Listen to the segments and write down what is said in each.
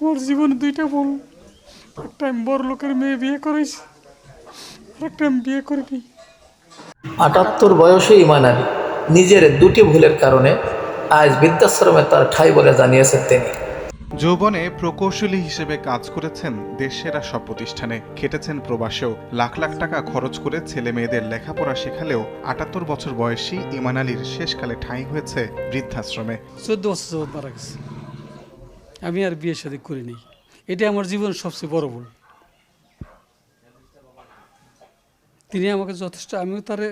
আমার জীবনে দুইটা বল একটা আমি বড় লোকের মেয়ে বিয়ে করেছি একটা আমি বিয়ে করিনি। আটাত্তর বয়সে ইমান আলী নিজের দুটি ভুলের কারণে আজ বৃদ্ধাশ্রমে তার ঠাই বলে জানিয়েছেন তিনি। যৌবনে প্রকৌশলী হিসেবে কাজ করেছেন দেশসেরা সব প্রতিষ্ঠানে। খেটেছেন প্রবাসেও। লাখ লাখ টাকা খরচ করে ছেলে মেয়েদের লেখাপড়া শেখালেও আটাত্তর বছর বয়সী ইমান আলীর শেষকালে ঠাঁই হয়েছে বৃদ্ধাশ্রমে। চোদ্দ বছর যাবৎ মারা গেছে। আমি আর বিয়ে শাদী করিনি এটা আমার জীবনের সবচেয়ে বড় ভুল। তিনি আমাকে যথেষ্ট, আমিও তারে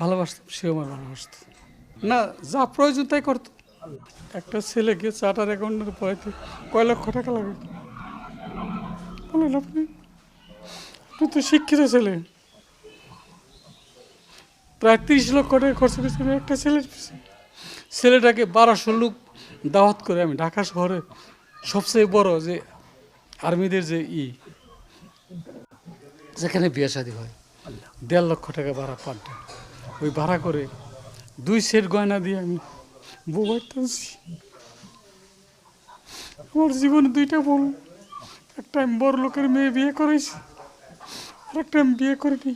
ভালোবাসতাম, সেও আমার ভালোবাসত। না, যা প্রয়োজন তাই করতো। একটা ছেলেকে চার্টার অ্যাকাউন্টের পড়াইতে কয় লক্ষ টাকা লাগে? বলেন আপনি তো শিক্ষিত ছেলে। প্রায় তিরিশ লক্ষ টাকা খরচ করেছেন একটা ছেলের ছেলেটাকে বারোশো লোক দাওয়াত করে আমি ঢাকা শহরে সবচেয়ে বড় যে আর্মিদের যে ই, যেখানে বিয়ে শাদী হয়, দেড় লক্ষ টাকা ভাড়া পার ওই ভাড়া করে দুই সেট গয়না দিয়ে আমি বউ বাড়তেছি আমার জীবনে দুইটা বল একটা আমি বড় লোকের মেয়ে বিয়ে করেছি আর একটা আমি বিয়ে করিনি।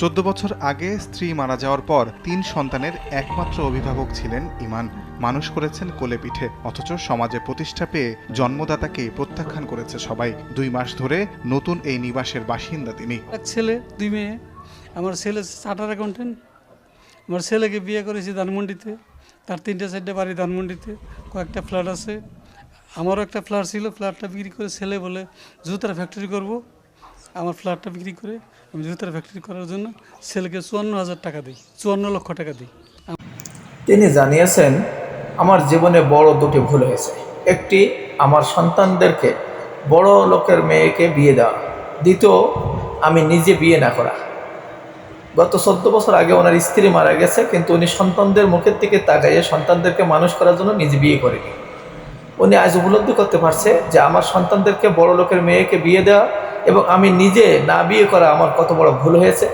চোদ্দ বছর আগে স্ত্রী মারা যাওয়ার পর তিন সন্তানের একমাত্র অভিভাবক ছিলেন ইমান। মানুষ করেছেন কোলে পিঠে, অথচ সমাজে প্রতিষ্ঠা পেয়ে জন্মদাতাকে প্রত্যাখ্যান করেছে সবাই। দুই মাস ধরে নতুন এই নিবাসের বাসিন্দা তিনি। ছেলে, দুই মেয়ে। আমার ছেলে চার্টার অ্যাকাউন্টেন্ট। আমার ছেলেকে বিয়ে করেছি ধানমন্ডিতে। তার তিনটে চারটে বাড়ি ধানমন্ডিতে। কয়েকটা ফ্ল্যাট আছে। আমারও একটা ফ্ল্যাট ছিল। ফ্ল্যাটটা বিক্রি করে ছেলে বলে জুতার ফ্যাক্টরি করব। আমার ফ্ল্যাটটা বিক্রি করে আমি জুতার ফ্যাক্টরি করার জন্য ছেলেকে চুয়ান্ন হাজার টাকা দিই, চুয়ান্ন লক্ষ টাকা দিই। তিনি জানিয়েছেন, আমার জীবনে বড় দুটি ভুল হয়েছে। একটি, আমার সন্তানদেরকে বড় লোকের মেয়েকে বিয়ে দেওয়া। দ্বিতীয়, আমি নিজে বিয়ে না করা। গত চোদ্দ বছর আগে ওনার স্ত্রী মারা গেছে, কিন্তু উনি সন্তানদের মুখের দিকে তাকাইয়ে সন্তানদেরকে মানুষ করার জন্য নিজে বিয়ে করেনি। উনি আজ উপলব্ধি করতে পারছে যে, আমার সন্তানদেরকে বড় লোকের মেয়েকে বিয়ে দেওয়া এবং আমি নিজে না বিয়ে করা আমার কত বড় ভুল হয়েছে,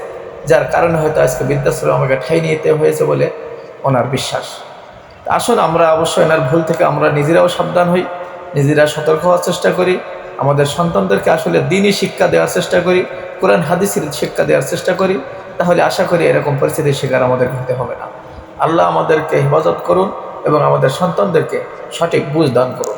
যার কারণে হয়তো আজকে বৃদ্ধাশ্রমে আমাকে ঠাই নিতে হয়েছে বলে ওনার বিশ্বাস। আসুন, আমরা অবশ্যই এনার ভুল থেকে আমরা নিজেরাও সাবধান হই, নিজেরা সতর্ক হওয়ার চেষ্টা করি, আমাদের সন্তানদেরকে আসলে দিনই শিক্ষা দেওয়ার চেষ্টা করি, কোরআন, হাদিসের শিক্ষা দেওয়ার চেষ্টা করি, তাহলে আশা করি এরকম পরিস্থিতির শিকার আমাদের হতে হবে না। আল্লাহ আমাদেরকে হেফাজত করুন এবং আমাদের সন্তানদেরকে সঠিক বুঝ দান করুন।